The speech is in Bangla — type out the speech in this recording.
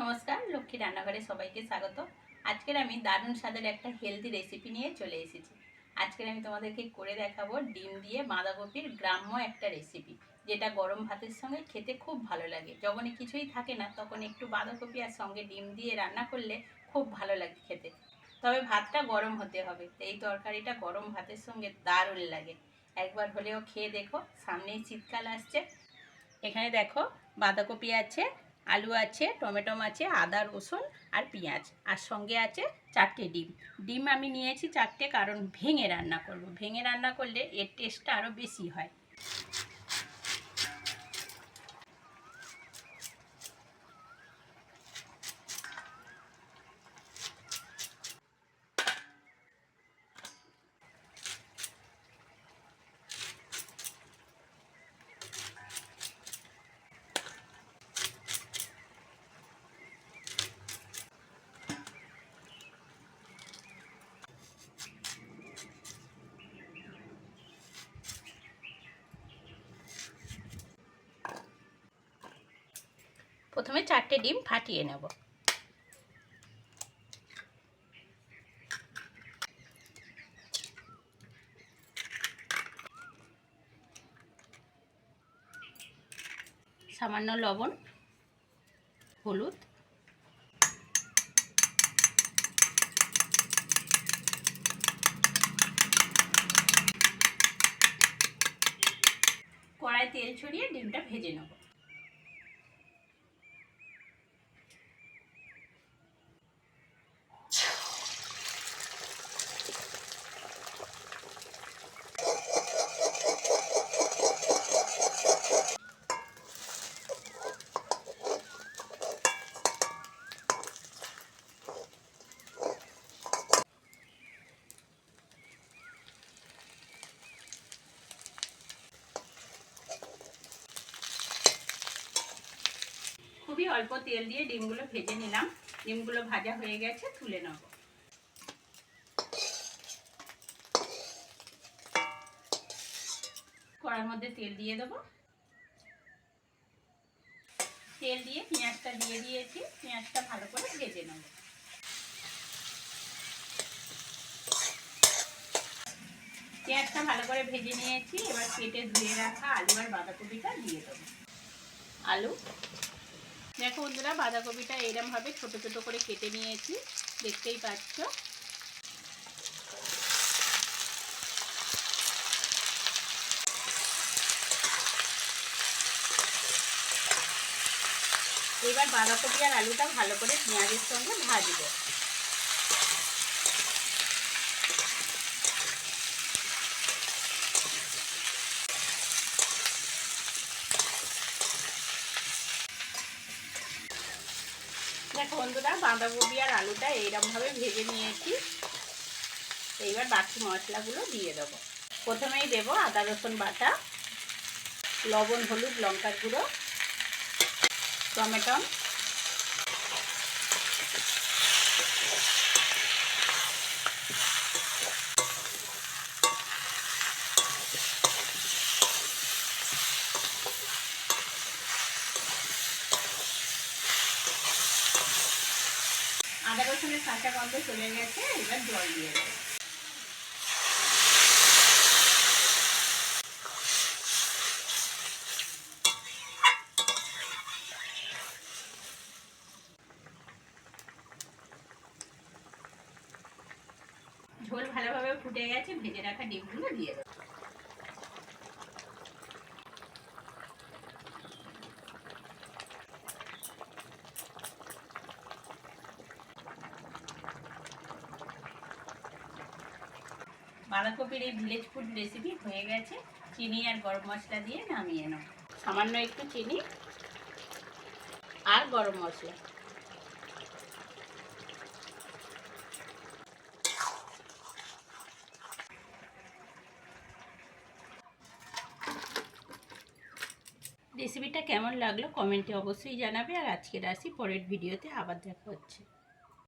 নমস্কার লক্ষ্মী রান্নাঘরে সবাইকে স্বাগত। আজকের আমি দারুণ স্বাদের একটা হেলদি রেসিপি নিয়ে চলে এসেছি। আজকের আমি তোমাদেরকে করে দেখাবো ডিম দিয়ে বাঁধাকপির গ্রাম্য একটা রেসিপি যেটা গরম ভাতের সঙ্গে খেতে খুব ভালো লাগে। যখনই কিছুই থাকে না, তখন একটু বাঁধাকপি আর সঙ্গে ডিম দিয়ে রান্না করলে খুব ভালো লাগে খেতে। তবে ভাতটা গরম হতে হবে, এই তরকারিটা গরম ভাতের সঙ্গে দারুণ লাগে। একবার হলেও খেয়ে দেখো, সামনেই শীতকাল আসছে। এখানে দেখো, বাঁধাকপি আছে আলু আছে টমেটো আছে, আদা, রসুন আর পেঁয়াজ। আর সঙ্গে আছে চারটে ডিম। ডিম আমি নিয়েছি চারটে কারণ ভেঙে রান্না করব। ভেঙে রান্না করলে এর টেস্টটা আরও বেশি হয়। প্রথমে চারটে ডিম ফাটিয়ে নেব। সামান্য লবণ হলুদ। কড়াই তেল ছড়িয়ে ডিমটা ভেজে নেব। খুবই অল্প তেল দিয়ে ডিমগুলো ভেজে নিলাম। ডিমগুলো ভাজা হয়ে গেছে, তুলে নেব। কড়ার মধ্যে তেল দিয়ে দেবো। তেল দিয়ে পেঁয়াজটা দিয়ে দিয়েছি, পেঁয়াজটা ভালো করে ভেজে নেব। পেঁয়াজটা ভালো করে ভেজে নিয়েছি, এবার কেটে ধুয়ে রাখা আলু আর বাঁধাকপিটা দিয়ে দেবো। আলু দেখো বন্ধুরা, বাঁধাকপিটা এরমভাবে ছোট ছোট করে কেটে নিয়েছি, দেখতেই পাচ্ছ। এবার বাঁধাকপি আর আলুটা ভালো করে পেঁয়াজের সঙ্গে ভাজবো। বন্ধুরা, বাঁধাকপি আর আলুটা এইরকমভাবে ভেজে নিয়েছি। এইবার বাকি মশলাগুলো দিয়ে দেব। প্রথমেই দেব আদা, রসুন বাটা, লবণ, হলুদ, লঙ্কার গুঁড়ো, টমেটো। আদা রসুনের কাঁচা গন্ধ চলে গেছে, এবার জল দিয়ে দেবো। ঝোল ভালোভাবে ফুটে গেছে, ভেজে রাখা ডিমগুলো দিয়ে দেবো। বাঁধাকপির এই ভিলেজ ফুড রেসিপি হয়ে গেছে। চিনি আর গরম মশলা দিয়ে নামিয়ে নাও। সামান্য একটু চিনি আর গরম মশলা। রেসিপিটা কেমন লাগল কমেন্টে অবশ্যই জানাবে। আর আজকের আসি পরের ভিডিওতে আবার দেখা হচ্ছে।